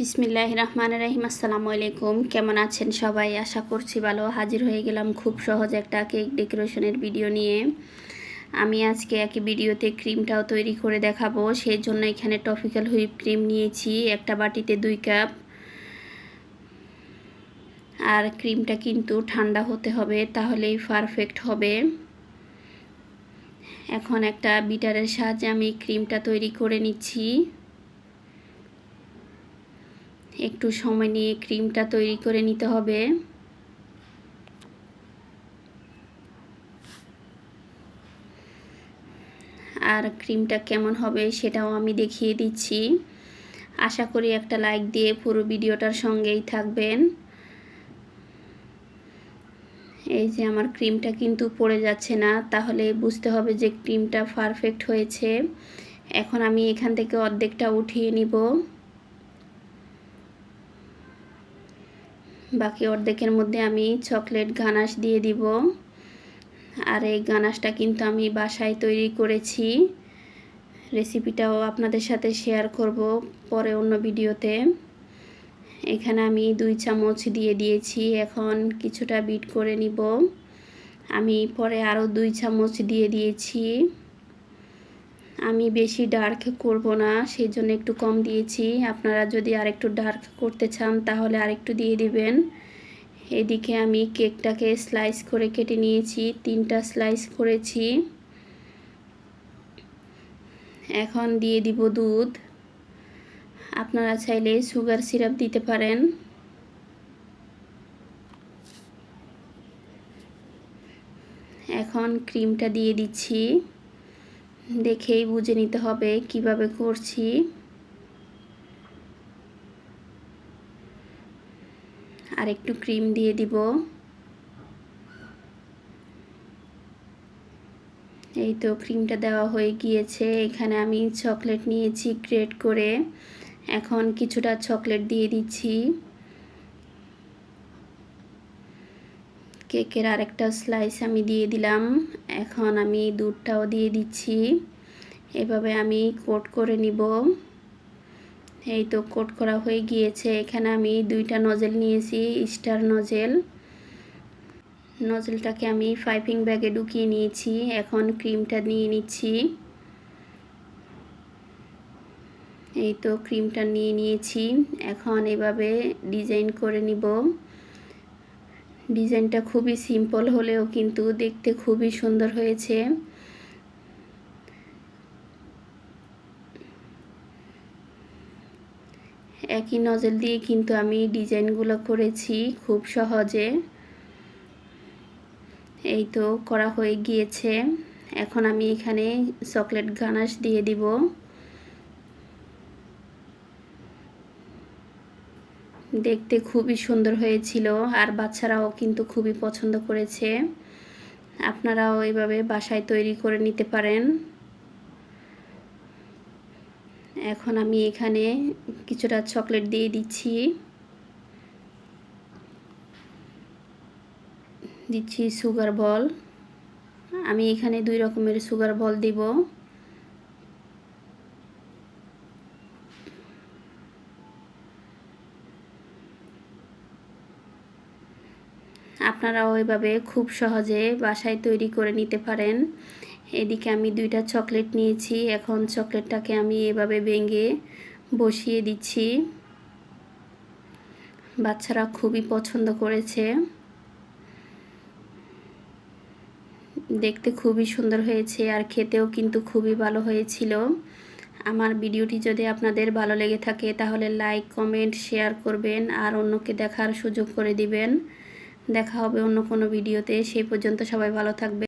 বিসমিল্লাহ রহমান রাহিম আসসালামু আলাইকুম। কেমন আছেন সবাই? আশা করছি ভালো। হাজির হয়ে গেলাম খুব সহজ একটা কেক ডেকোরেশনের ভিডিও নিয়ে। আমি আজকে একই ভিডিওতে ক্রিমটাও তৈরি করে দেখাবো। সেই জন্য এখানে টপিক্যাল হুইপ ক্রিম নিয়েছি, একটা বাটিতে দুই কাপ। আর ক্রিমটা কিন্তু ঠান্ডা হতে হবে, তাহলেই পারফেক্ট হবে। এখন একটা বিটারের সাহায্যে আমি ক্রিমটা তৈরি করে নিচ্ছি। একটু সময় নিয়ে ক্রিমটা তৈরি করে নিতে হবে। আর ক্রিমটা কেমন হবে সেটাও আমি দেখিয়ে দিচ্ছি। আশা করি একটা লাইক দিয়ে পুরো ভিডিওটার সঙ্গেই থাকবেন। এই যে আমার ক্রিমটা কিন্তু পড়ে যাচ্ছে না, তাহলে বুঝতে হবে যে ক্রিমটা পারফেক্ট হয়েছে। এখন আমি এখান থেকে অর্ধেকটা উঠিয়ে নিব। বাকি অর্ধেকের মধ্যে আমি চকলেট গানাশ দিয়ে দিব। আর এই গানাশটা কিন্তু আমি বাসায় তৈরি করেছি। রেসিপিটাও আপনাদের সাথে শেয়ার করব পরে অন্য ভিডিওতে। এখানে আমি দুই চামচ দিয়ে দিয়েছি, এখন কিছুটা বিট করে নিব। আমি পরে আরও দুই চামচ দিয়ে দিয়েছি। আমি বেশি ডার্ক করব না সেই জন্য একটু কম দিয়েছি। আপনারা যদি আরেকটু ডার্ক করতে চান, তাহলে আরেকটু দিয়ে দিবেন। এদিকে আমি কেকটাকে স্লাইস করে কেটে নিয়েছি, তিনটা স্লাইস করেছি। এখন দিয়ে দিব দুধ। আপনারা চাইলে সুগার সিরাপ দিতে পারেন। এখন ক্রিমটা দিয়ে দিচ্ছি। দেখেই বুঝে নিতে হবে কীভাবে করছি। আর একটু ক্রিম দিয়ে দিব। এই তো ক্রিমটা দেওয়া হয়ে গিয়েছে। এখানে আমি চকলেট নিয়েছি গ্রেট করে। এখন কিছুটা চকলেট দিয়ে দিচ্ছি। কেকের আরেকটা স্লাইস আমি দিয়ে দিলাম। এখন আমি দুধটাও দিয়ে দিচ্ছি। এভাবে আমি কোট করে নিব। এই তো কোট করা হয়ে গিয়েছে। এখানে আমি দুইটা নজেল নিয়েছি স্টার নজেল নজেলটাকে আমি পাইপিং ব্যাগে ঢুকিয়ে নিয়েছি। এখন ক্রিমটা নিয়ে নিচ্ছি। এই তো ক্রিমটা নিয়ে নিয়েছি। এখন এভাবে ডিজাইন করে নিব। ডিজাইনটা খুবই সিম্পল হলেও কিন্তু দেখতে খুবই সুন্দর হয়েছে। একই নজল দিয়ে কিন্তু আমি ডিজাইনগুলো করেছি খুব সহজে। এই তো করা হয়ে গিয়েছে। এখন আমি এখানে চকলেট গানাশ দিয়ে দিব। দেখতে খুবই সুন্দর হয়েছিল আর বাচ্চারাও কিন্তু খুবই পছন্দ করেছে। আপনারাও এভাবে বাসায় তৈরি করে নিতে পারেন। এখন আমি এখানে কিছুটা চকলেট দিয়ে দিচ্ছি। দিচ্ছি সুগার বল। আমি এখানে দুই রকমের সুগার বল দিব। আপনারাও এভাবে খুব সহজে বাসায় তৈরি করে নিতে পারেন। এদিকে আমি দুইটা চকলেট নিয়েছি। এখন চকলেটটাকে আমি এভাবে ভেঙে বসিয়ে দিচ্ছি। বাচ্চারা খুবই পছন্দ করেছে। দেখতে খুবই সুন্দর হয়েছে আর খেতেও কিন্তু খুবই ভালো হয়েছিল। আমার ভিডিওটি যদি আপনাদের ভালো লেগে থাকে তাহলে লাইক, কমেন্ট, শেয়ার করবেন আর অন্যকে দেখার সুযোগ করে দিবেন। দেখা হবে অন্য কোনো ভিডিওতে। সেই পর্যন্ত সবাই ভালো থাকবে।